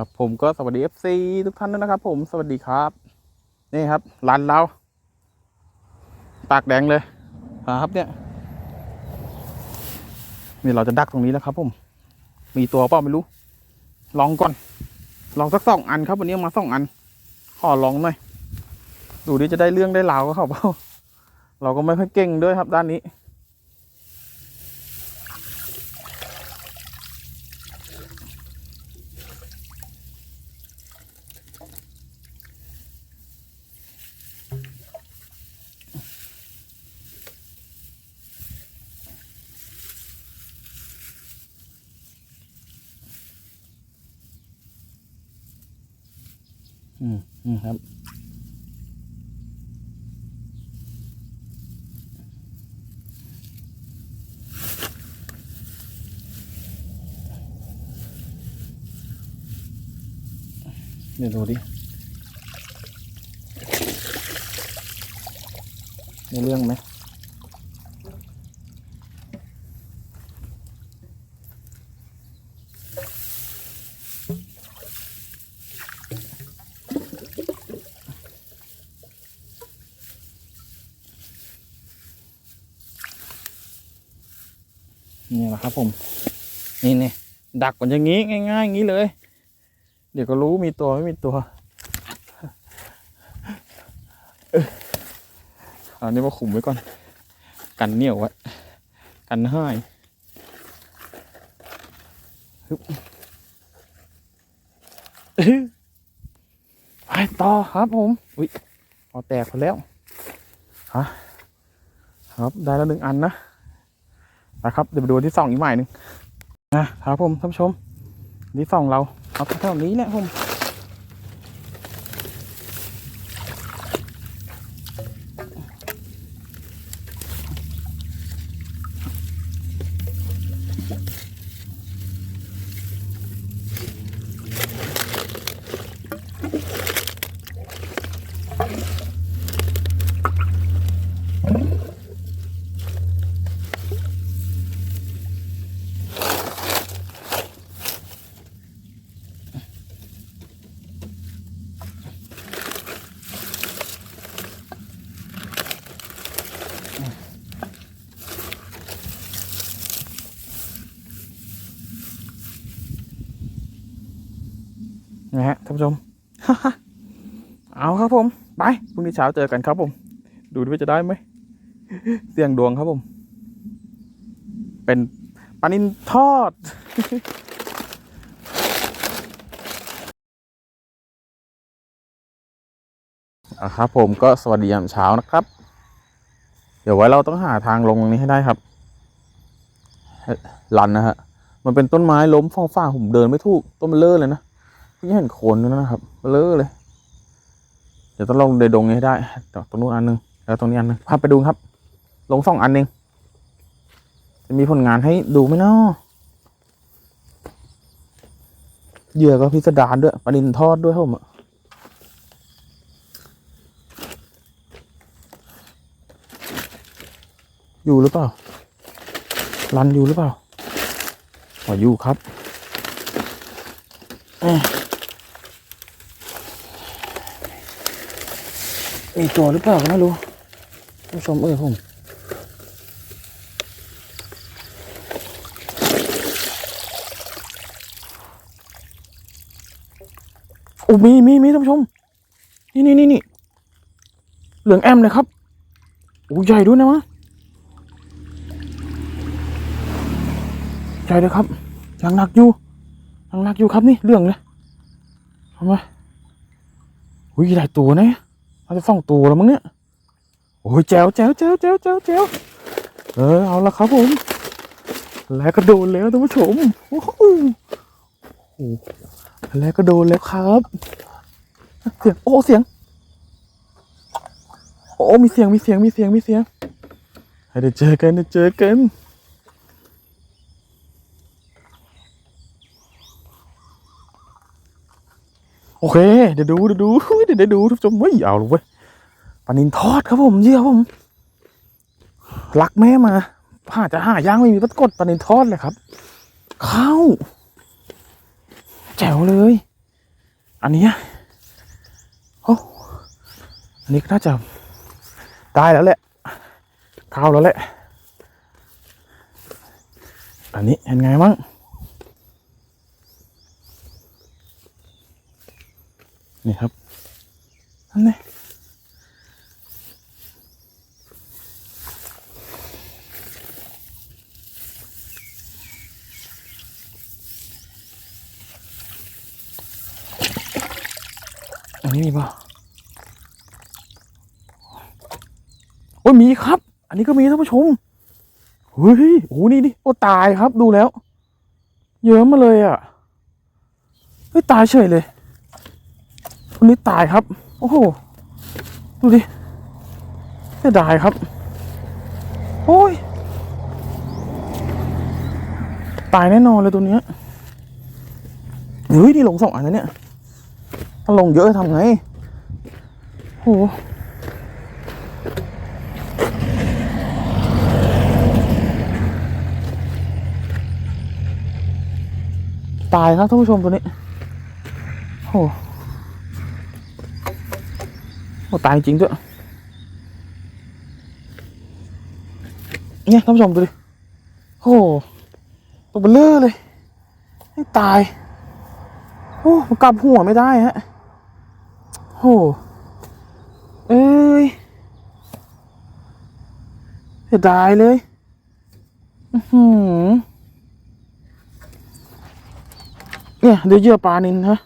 ครับผมก็สวัสดี FC ทุกท่านด้วยนะครับ ผมสวัสดีครับ นี่ครับร้านเราปากแดงเลยครับเนี่ยนี่เราจะดักตรงนี้แล้วครับ ผม มีตัวเปล่าไม่รู้ ลองก่อน ลองสักสองอันครับวันนี้มาสองอัน ขอลองหน่อยดูดิจะได้เรื่องได้ราวก็เขาเปล่าเราก็ไม่ค่อยเก่งด้วยครับด้านนี้ นะครับ เดี๋ยวดูดิมีเรื่องไหม นี่แหละครับผม นี่นี่ดักมันอย่างงี้ง่ายๆอย่างนี้เลย เดี๋ยวก็รู้มีตัวไม่มีตัวเอ้ยเอันนี้มาขุมไว้ก่อน กันเหนียวไว้ กันห้ฮึบอื้อไปต่อครับผม อุ้ยพอแตกไปแล้วฮะครับได้แล้วหนึ่งอันนะ นะครับเดี๋ยวไปดูที่สองอีกใหม่หนึ่งนะครับผมท่านผู้ชมนที่สองเราเอาแถวนี้แหละผม นะฮะท่านผู้ชม เอาครับผม ไปพรุ่งนี้เช้าเจอกันครับผม ดูดิว่าจะได้ไหมเสี่ยงดวงครับผม เป็นปลานินทอดอะครับผมก็สวัสดียามเช้านะครับ เดี๋ยวไว้เราต้องหาทางลงตรงนี้ให้ได้ครับลันนะฮะ มันเป็นต้นไม้ล้มฟ้องฟ้าผมเดินไม่ถูกต้นมันเลอะเลยนะ เพิ่เห็นโคนด้วยนะครับเลอะเลย เดี๋ยวต้องลงเดดงนี้ให้ได้ตรงนู้นอันหนึงแล้วตรงนี้อันหนึงพาไปดูครับ ลงสองอันเองจะมีผลงานให้ดูไหมเนาะเหยื่อก็พิสดารด้วยปลานินทอดด้วยผมอะอยู่หรือเปล่า รันอยู่หรือเปล่าอ๋ออยู่ครับเอ๊ะ มีตัวหรือเปล่าก็ไม่รู้ท่านผู้ชมเอ้ยผมโอ้มีมีมีท่านผู้ชม นี่นี่นี่นี่เหลืองแอมเลยครับโอ้ใหญ่ด้วยนะมะใช่เลยครับยังหนักอยู่ยังหนักอยู่ครับนี่เรื่องเลยทำไมอุ้ยหลายตัวนะ เราจะส่องตัวแล้วมั้งเนี่ยโอ้ยแจ๋วแจ๋วแจ๋วแจ๋วแจ๋วแจ๋วเออเอาละครับผม แล้วก็โดนแล้วท่านผู้ชมโอ้โหโอ้โหแล้วก็โดนแล้วครับเสียงโอ้เสียง โอ้มีเสียงมีเสียงมีเสียงมีเสียงให้ได้เจอกันได้เจอกัน โอเค เดี๋ยวดูเดี๋ยวดูเดี๋ยวดูทุกชมเฮ้ยเอาเลยเว้ยปลานินทอดครับผมเยี่ยมผมรักแม่มาผ่าจะหาย่างไม่มีปรากฏปลานินทอดเลยครับ เข้า แจ๋วเลย อันนี้โอ้อันนี้ก็น่าจะตายแล้วแหละเข้าแล้วแหละอันนี้เห็นไงมั้ง นี่ครับอันนี้อันนี้มีป่ะโอ้ยมีครับ อันนี้ก็มีท่านผู้ชมเฮ้ยโอ้โหนี่นี่โอ้ตายครับดูแล้ว เยอะมาเลยอะเฮ้ยตายเฉยเลย คนนี้ตายครับ โอ้โห ดูดิเสียดายครับ โอ้ย ตายแน่นอนเลยตัวเนี้ยเฮ้ยนี่ลงสองอันแล้วเนี่ย ถ้าลงเยอะทำไง โอ้โหตายครับท่านผู้ชมตัวนี้ โอ้ โอ้ตายจริงด้วยเนี่ยท่านผู้ชมดูดิโอ้โหตัวเบลเลอร์เลยให้ตาย โอ้มันกลับหัวไม่ได้ฮะโอ้เอ้ยเสียดายเลยอือหือเนี่ยเดี๋ยวเยื่อปลานินฮะ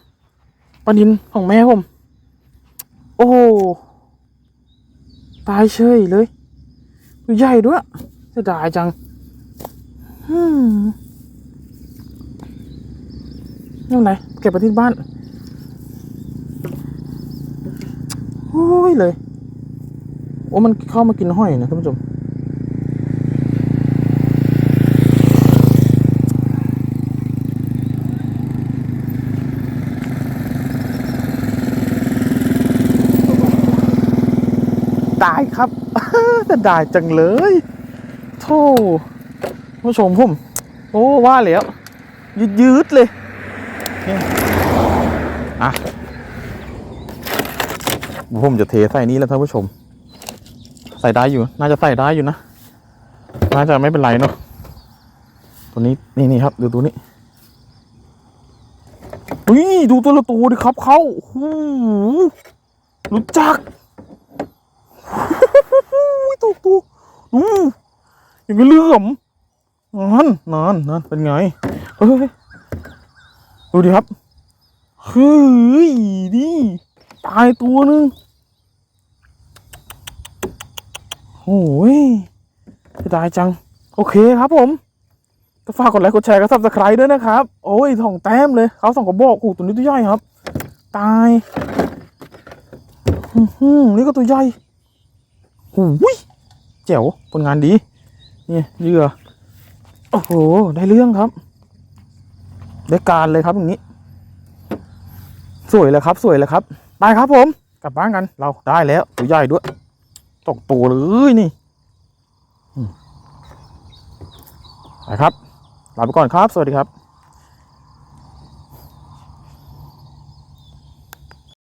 ปลานินของแม่ผม โอ้ตายเฉยเลยตัวใหญ่ด้วยเสียดายจังอืมนี่ไหนเก็บไปที่บ้านโอ้ยเลย โอ้มันเข้ามากินห้อยนะท่านผู้ชม ตายครับจะได้จังเลยโธ่ผู้ชมผมโอ้ว่าแล้วยืดยืดเลยนี่อะผมจะเทใส่นี้แล้วท่านผู้ชม ใส่ได้อยู่ น่าจะใส่ได้อยู่นะน่าจะไม่เป็นไรเนาะตัวนี้นี่นี่ครับดูตัวนี้อุ้ยดูตัวละตัวดิครับเขาโอ้โหรู้จัก อุ้ยตกตัวอืออย่างเลื่อมนอนนอนนอนเป็นไงเฮ้ยดูดิครับเฮ้ยดิตายตัวหนึงโอ้ยจะตายจัง โอเคครับผมก็ฝากกดไลค์กดแชร์กดซับสไครต์ด้วยนะครับ โอ้ยสองแต้มเลยเขาสองกระบอกกูตัวนี้ตัวใหญ่ครับ ตายนี่ก็ตัวใหญ่หูย แจ๋วผลงานดีนี่เหยื่อ โอ้โห ได้เรื่องครับ ได้การเลยครับอย่างนี้ สวยเลยครับ สวยเลยครับ ไปครับผม กลับบ้านกัน เราได้แล้ว ตัวใหญ่ด้วยตกตัวเลยนี่ไปครับ ลาไปก่อนครับ สวัสดีครับ